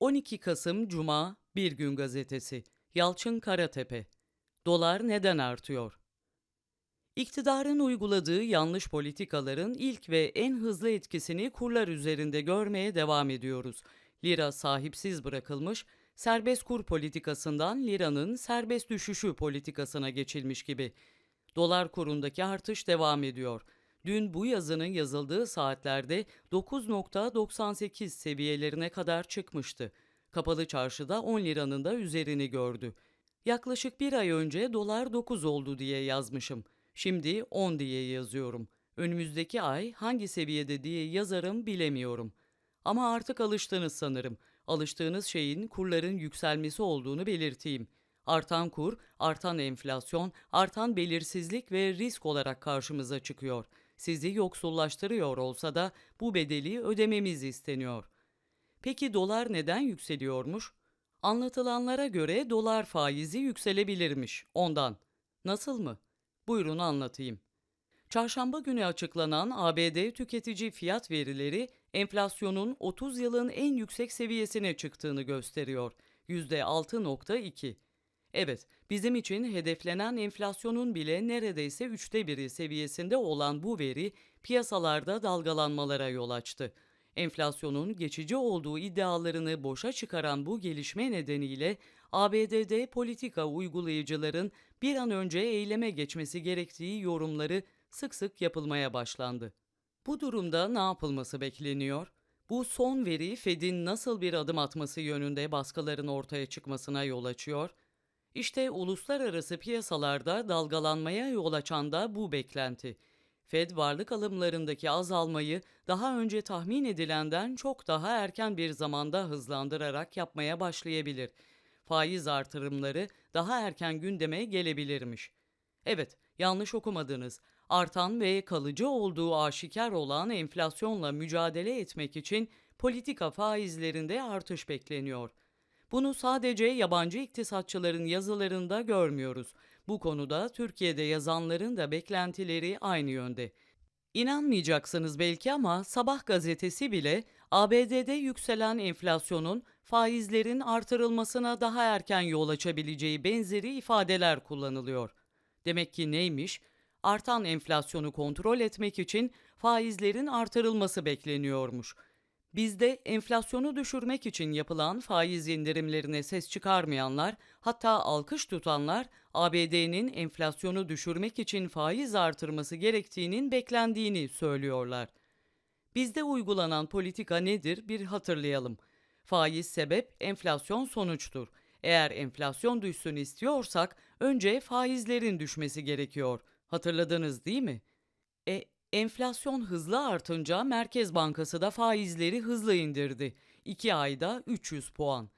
12 Kasım Cuma Bir Gün Gazetesi Yalçın Karatepe Dolar neden artıyor? İktidarın uyguladığı yanlış politikaların ilk ve en hızlı etkisini kurlar üzerinde görmeye devam ediyoruz. Lira sahipsiz bırakılmış, serbest kur politikasından liranın serbest düşüşü politikasına geçilmiş gibi. Dolar kurundaki artış devam ediyor. Dün bu yazının yazıldığı saatlerde 9.98 seviyelerine kadar çıkmıştı. Kapalı çarşıda 10 liranın da üzerini gördü. Yaklaşık bir ay önce dolar 9 oldu diye yazmışım. Şimdi 10 diye yazıyorum. Önümüzdeki ay hangi seviyede diye yazarım bilemiyorum. Ama artık alıştınız sanırım. Alıştığınız şeyin kurların yükselmesi olduğunu belirteyim. Artan kur, artan enflasyon, artan belirsizlik ve risk olarak karşımıza çıkıyor. Sizi yoksullaştırıyor olsa da bu bedeli ödememiz isteniyor. Peki dolar neden yükseliyormuş? Anlatılanlara göre dolar faizi yükselebilirmiş ondan. Nasıl mı? Buyurun anlatayım. Çarşamba günü açıklanan ABD tüketici fiyat verileri enflasyonun 30 yılın en yüksek seviyesine çıktığını gösteriyor. %6.2. Evet, bizim için hedeflenen enflasyonun bile neredeyse üçte biri seviyesinde olan bu veri piyasalarda dalgalanmalara yol açtı. Enflasyonun geçici olduğu iddialarını boşa çıkaran bu gelişme nedeniyle ABD'de politika uygulayıcıların bir an önce eyleme geçmesi gerektiği yorumları sık sık yapılmaya başlandı. Bu durumda ne yapılması bekleniyor? Bu son veri Fed'in nasıl bir adım atması yönünde baskıların ortaya çıkmasına yol açıyor? İşte uluslararası piyasalarda dalgalanmaya yol açan da bu beklenti. Fed varlık alımlarındaki azalmayı daha önce tahmin edilenden çok daha erken bir zamanda hızlandırarak yapmaya başlayabilir. Faiz artırımları daha erken gündeme gelebilirmiş. Evet, yanlış okumadınız. Artan ve kalıcı olduğu aşikar olan enflasyonla mücadele etmek için politika faizlerinde artış bekleniyor. Bunu sadece yabancı iktisatçıların yazılarında görmüyoruz. Bu konuda Türkiye'de yazanların da beklentileri aynı yönde. İnanmayacaksınız belki ama Sabah gazetesi bile ABD'de yükselen enflasyonun faizlerin artırılmasına daha erken yol açabileceği benzeri ifadeler kullanılıyor. Demek ki neymiş? Artan enflasyonu kontrol etmek için faizlerin artırılması bekleniyormuş. Bizde enflasyonu düşürmek için yapılan faiz indirimlerine ses çıkarmayanlar, hatta alkış tutanlar ABD'nin enflasyonu düşürmek için faiz artırması gerektiğinin beklendiğini söylüyorlar. Bizde uygulanan politika nedir bir hatırlayalım. Faiz sebep, enflasyon sonuçtur. Eğer enflasyon düşsün istiyorsak önce faizlerin düşmesi gerekiyor. Hatırladınız değil mi? E enflasyon hızlı artınca Merkez Bankası da faizleri hızlı indirdi. 2 ayda 300 puan.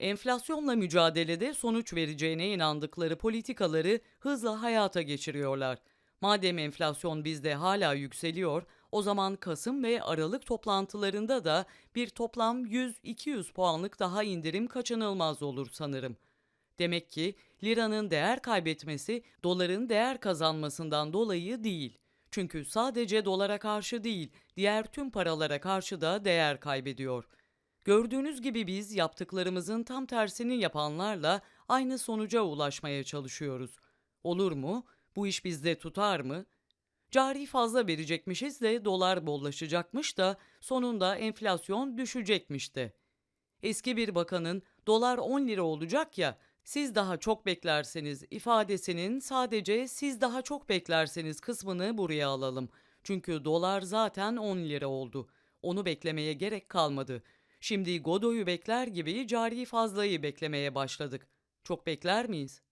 Enflasyonla mücadelede sonuç vereceğine inandıkları politikaları hızla hayata geçiriyorlar. Madem enflasyon bizde hala yükseliyor, o zaman Kasım ve Aralık toplantılarında da bir toplam 100-200 puanlık daha indirim kaçınılmaz olur sanırım. Demek ki liranın değer kaybetmesi doların değer kazanmasından dolayı değil. Çünkü sadece dolara karşı değil, diğer tüm paralara karşı da değer kaybediyor. Gördüğünüz gibi biz yaptıklarımızın tam tersini yapanlarla aynı sonuca ulaşmaya çalışıyoruz. Olur mu? Bu iş bizde tutar mı? Cari fazla verecekmişiz de dolar bollaşacakmış da sonunda enflasyon düşecekmiş de. Eski bir bakanın dolar 10 lira olacak ya siz daha çok beklerseniz ifadesinin sadece siz daha çok beklerseniz kısmını buraya alalım. Çünkü dolar zaten 10 lira oldu. Onu beklemeye gerek kalmadı. Şimdi Godoy'u bekler gibi cari fazlayı beklemeye başladık. Çok bekler miyiz?